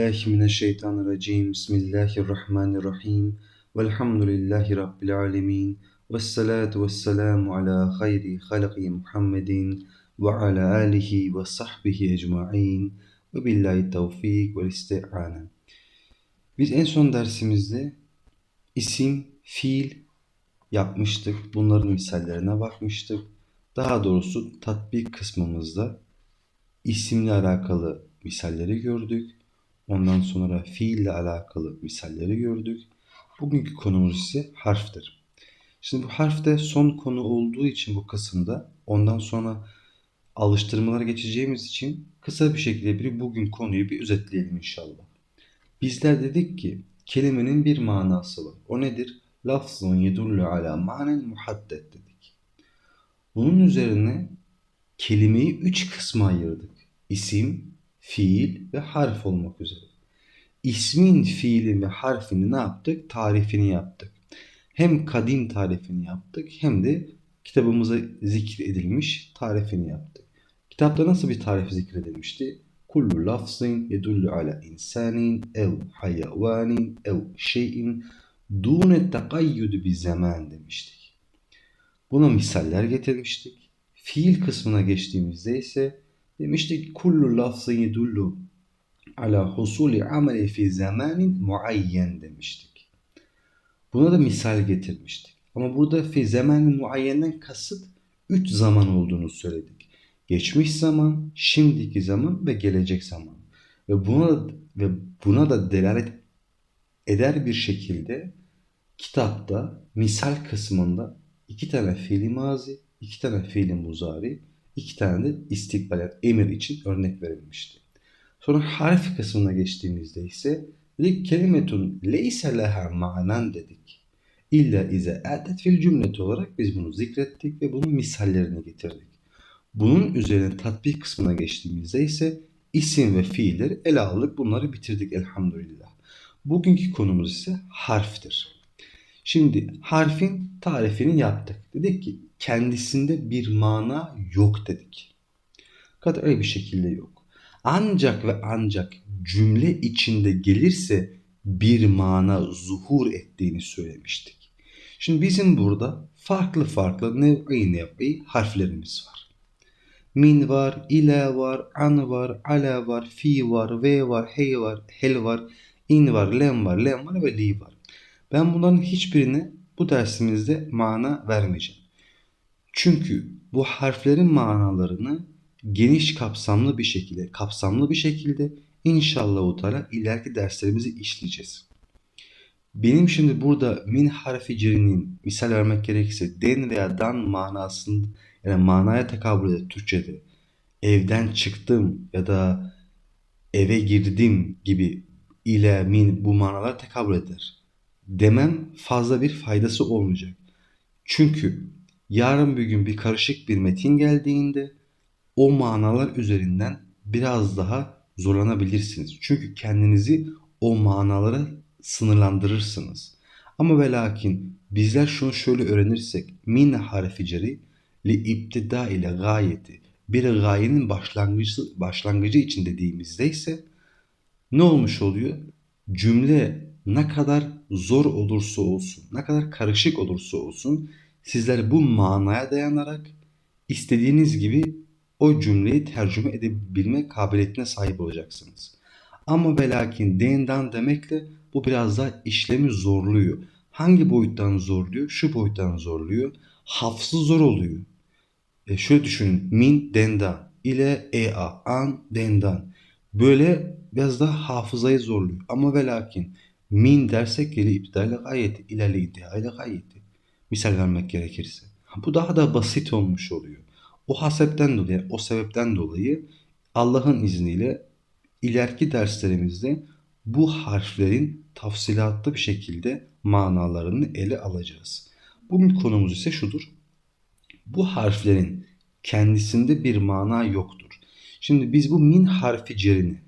Billahi mineşşeytanirracim. Bismillahirrahmanirrahim. Velhamdülillahi rabbil alamin. Ves salatu vesselamu ala hayri halqi Muhammedin ve ala alihi ve sahbihi ecmaîn. Ve billahi tevfik ve isti'ane. Biz en son dersimizde isim, fiil yapmıştık. Bunların misallerine bakmıştık. Daha doğrusu tatbik kısmımızda isimle alakalı misalleri gördük. Ondan sonra fiille alakalı misalleri gördük. Bugünkü konumuz ise harftir. Şimdi bu harfte son konu olduğu için bu kısımda ondan sonra alıştırmalara geçeceğimiz için kısa bir şekilde bir bugün konuyu bir özetleyelim inşallah. Bizler dedik ki kelimenin bir manası var. O nedir? Lafzun yedullu ala manen muhaddet dedik. Bunun üzerine kelimeyi üç kısma ayırdık. İsim, fiil ve harf olmak üzere. İsmin, fiilin ve harfini ne yaptık? Tarifini yaptık. Hem kadim tarifini yaptık hem de kitabımıza zikredilmiş tarifini yaptık. Kitapta nasıl bir tarif zikredilmişti? Kullu lafzin yedullu ala insanin ev hayvanin ev şeyin dune tekayyüdü bir zaman demiştik. Buna misaller getirmiştik. Fiil kısmına geçtiğimizde ise demiştik kullu lafzın yedullu ala husuli ameli fi zamanin muayyen demiştik. Buna da misal getirmiştik. Ama burada fi zamanin muayyenden kasıt üç zaman olduğunu söyledik. Geçmiş zaman, şimdiki zaman ve gelecek zaman. Ve buna ve buna da delalet eder bir şekilde kitapta misal kısmında iki tane fiili mazi, iki tane fiili muzari, iki tane de istikbal emir için örnek verilmişti. Sonra harf kısmına geçtiğimizde ise dedik kelimetun leyse leha manan dedik. İlla ize adet fil cümleti olarak biz bunu zikrettik ve bunun misallerini getirdik. Bunun üzerine tatbik kısmına geçtiğimizde ise isim ve fiilleri ele aldık. Bunları bitirdik elhamdülillah. Bugünkü konumuz ise harftir. Şimdi harfin tarifini yaptık. Dedik ki kendisinde bir mana yok dedik. Kadar bir şekilde yok. Ancak ve ancak cümle içinde gelirse bir mana zuhur ettiğini söylemiştik. Şimdi bizim burada farklı farklı nev'i nev'i harflerimiz var. Min var, ile var, an var, ala var, fi var, ve var, hey var, hel var, in var, lem var, lem var ve li var. Ben bunların hiçbirine bu dersimizde mana vermeyeceğim. Çünkü bu harflerin manalarını geniş kapsamlı bir şekilde, kapsamlı bir şekilde inşallah Teala ileriki derslerimizi işleyeceğiz. Benim şimdi burada min harfi cerinin misal vermek gerekirse den veya dan manasında yani manaya tekabül eder Türkçe'de. Evden çıktım ya da eve girdim gibi ile min bu manalar tekabül eder. Demem fazla bir faydası olmayacak. Çünkü yarın bir gün bir karışık bir metin geldiğinde o manalar üzerinden biraz daha zorlanabilirsiniz. Çünkü kendinizi o manalara sınırlandırırsınız. Ama ve lakin bizler şunu şöyle öğrenirsek min harfi ceri li iptida ile gayeti bir gayenin başlangıcı, başlangıcı için dediğimizde ise ne olmuş oluyor? Cümle ne kadar zor olursa olsun, ne kadar karışık olursa olsun sizler bu manaya dayanarak istediğiniz gibi o cümleyi tercüme edebilme kabiliyetine sahip olacaksınız. Ama ve lakin dendan demekle bu biraz daha işlemi zorluyor. Hangi boyuttan zorluyor? Şu boyuttan zorluyor. Hafızı zor oluyor. E şöyle düşünün. Min dendan ile ea an dendan. Böyle biraz daha hafızayı zorluyor. Ama ve lakin min dersek geri iptal gayeti ilerle iddia ile gayeti. Misal vermek gerekirse. Bu daha da basit olmuş oluyor. O hasepten dolayı, o sebepten dolayı Allah'ın izniyle ileriki derslerimizde bu harflerin tafsilatlı bir şekilde manalarını ele alacağız. Bugün konumuz ise şudur. Bu harflerin kendisinde bir mana yoktur. Şimdi biz bu min harfi cerini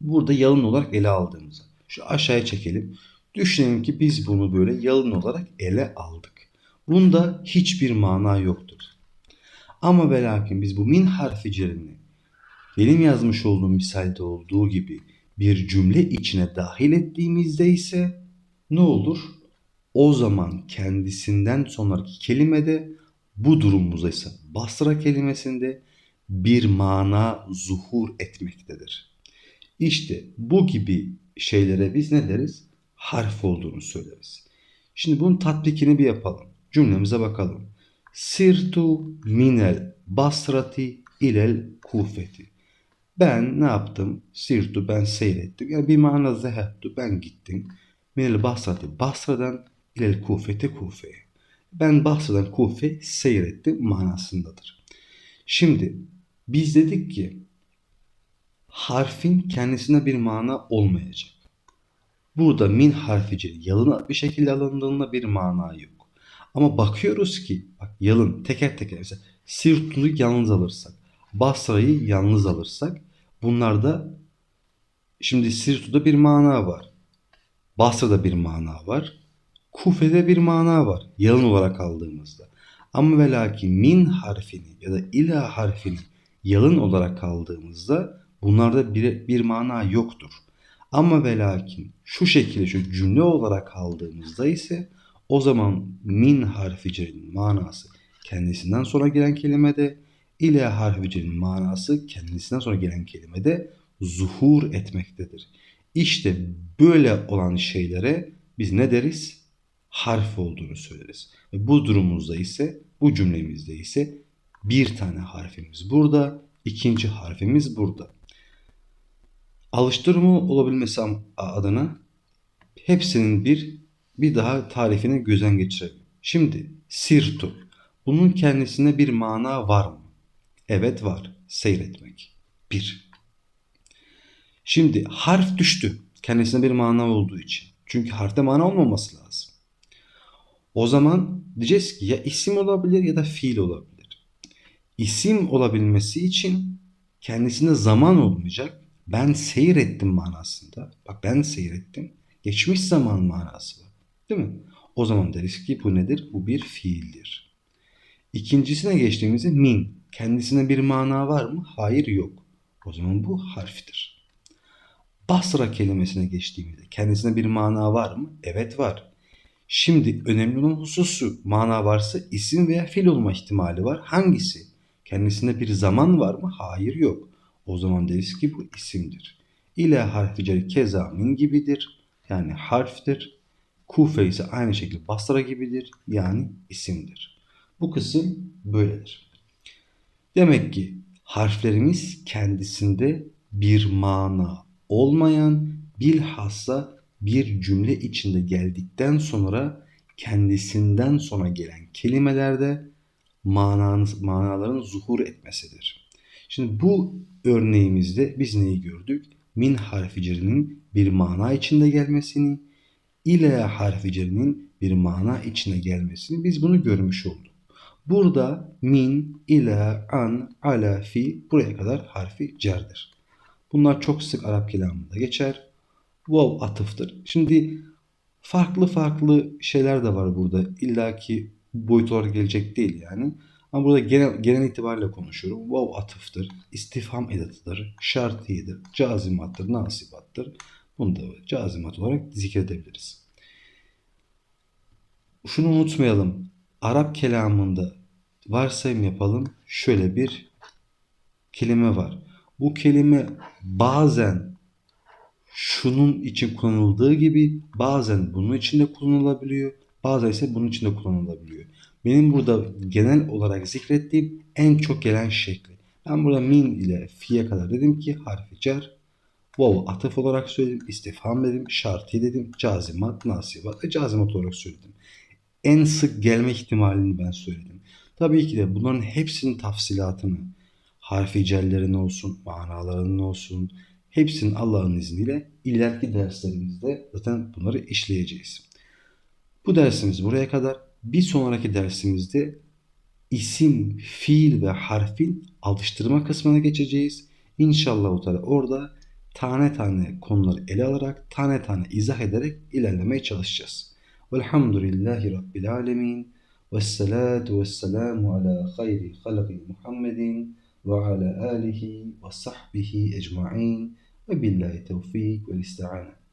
burada yalın olarak ele aldığımızda şu aşağıya çekelim. Düşünelim ki biz bunu böyle yalın olarak ele aldık. Bunda hiçbir mana yoktur. Ama ve lakin biz bu min harfi cerini benim yazmış olduğum misalde olduğu gibi bir cümle içine dahil ettiğimizde ise ne olur? O zaman kendisinden sonraki kelimede bu durumumuzda ise basra kelimesinde bir mana zuhur etmektedir. İşte bu gibi şeylere biz ne deriz? Harf olduğunu söyleriz. Şimdi bunun tatbikini bir yapalım. Cümlemize bakalım. Sirtu minel basrati ilel kufeti. Ben ne yaptım? Sirtu ben seyrettim. Yani bir mana zehebtu ben gittim. Minel basrati basradan ilel kufeti kufeye. Ben Basra'dan Kufe seyrettim manasındadır. Şimdi biz dedik ki harfin kendisine bir mana olmayacak. Burada min harfici yalın bir şekilde alındığında bir mana yok. Ama bakıyoruz ki bak yalın teker teker mesela Sirtu'yu yalnız alırsak, Basra'yı yalnız alırsak bunlarda şimdi Sirtu'da bir mana var. Basra'da bir mana var. Kufe'de bir mana var yalın olarak aldığımızda. Ama ve lakin min harfini ya da ila harfini yalın olarak aldığımızda bunlarda bir, bir mana yoktur. Ama ve lakin şu şekilde şu cümle olarak aldığımızda ise o zaman min harficinin manası kendisinden sonra gelen kelimede ila harficinin manası kendisinden sonra gelen kelimede zuhur etmektedir. İşte böyle olan şeylere biz ne deriz? harf olduğunu söyleriz. Ve bu durumumuzda ise bu cümlemizde ise bir tane harfimiz burada, ikinci harfimiz burada. Alıştırma olabilmesi adına hepsinin bir bir daha tarifini gözden geçirelim. Şimdi sirtu. Bunun kendisine bir mana var mı? Evet var. Seyretmek. Bir. Şimdi harf düştü. Kendisine bir mana olduğu için. Çünkü harfte mana olmaması lazım. O zaman diyeceğiz ki ya isim olabilir ya da fiil olabilir. İsim olabilmesi için kendisinde zaman olmayacak. Ben seyrettim manasında. Bak ben seyrettim. Geçmiş zaman manası var. Değil mi? O zaman deriz ki bu nedir? Bu bir fiildir. İkincisine geçtiğimizde min. Kendisine bir mana var mı? Hayır yok. O zaman bu harftir. Basra kelimesine geçtiğimizde kendisine bir mana var mı? Evet var. Şimdi önemli olan hususu mana varsa isim veya fiil olma ihtimali var. Hangisi? Kendisinde bir zaman var mı? Hayır yok. O zaman deriz ki bu isimdir. İle harfi ceri keza gibidir. Yani harftir. Kufe ise aynı şekilde Basra gibidir. Yani isimdir. Bu kısım böyledir. Demek ki harflerimiz kendisinde bir mana olmayan bilhassa bir cümle içinde geldikten sonra kendisinden sonra gelen kelimelerde mananız, manaların zuhur etmesidir. Şimdi bu örneğimizde biz neyi gördük? Min harfi bir mana içinde gelmesini, ile harfi bir mana içine gelmesini biz bunu görmüş olduk. Burada min, ila, an, ala, fi buraya kadar harfi cerdir. Bunlar çok sık Arap kelamında geçer wow atıftır. Şimdi farklı farklı şeyler de var burada. İlla ki boyut olarak gelecek değil yani. Ama burada genel, genel itibariyle konuşuyorum. Wow atıftır, istifham edatıdır, şartiyedir, cazimattır, nasibattır. Bunu da cazimat olarak zikredebiliriz. Şunu unutmayalım. Arap kelamında varsayım yapalım. Şöyle bir kelime var. Bu kelime bazen şunun için kullanıldığı gibi bazen bunun için de kullanılabiliyor. Bazen ise bunun için de kullanılabiliyor. Benim burada genel olarak zikrettiğim en çok gelen şekli. Ben burada min ile fi'ye kadar dedim ki harfi cer. Wow atıf olarak söyledim. istifham dedim. Şartı dedim. Cazimat, nasibat ve cazimat olarak söyledim. En sık gelme ihtimalini ben söyledim. Tabii ki de bunların hepsinin tafsilatını harfi cellerin olsun, manalarının olsun, Hepsinin Allah'ın izniyle ileriki derslerimizde zaten bunları işleyeceğiz. Bu dersimiz buraya kadar. Bir sonraki dersimizde isim, fiil ve harfin alıştırma kısmına geçeceğiz. İnşallah orada tane tane konuları ele alarak, tane tane izah ederek ilerlemeye çalışacağız. Velhamdülillahi Rabbil Alemin. Vessalatu vesselamu ala hayri halqi Muhammedin ve ala alihi ve sahbihi ecma'in. Ve billahi tevfik ve isti'ane.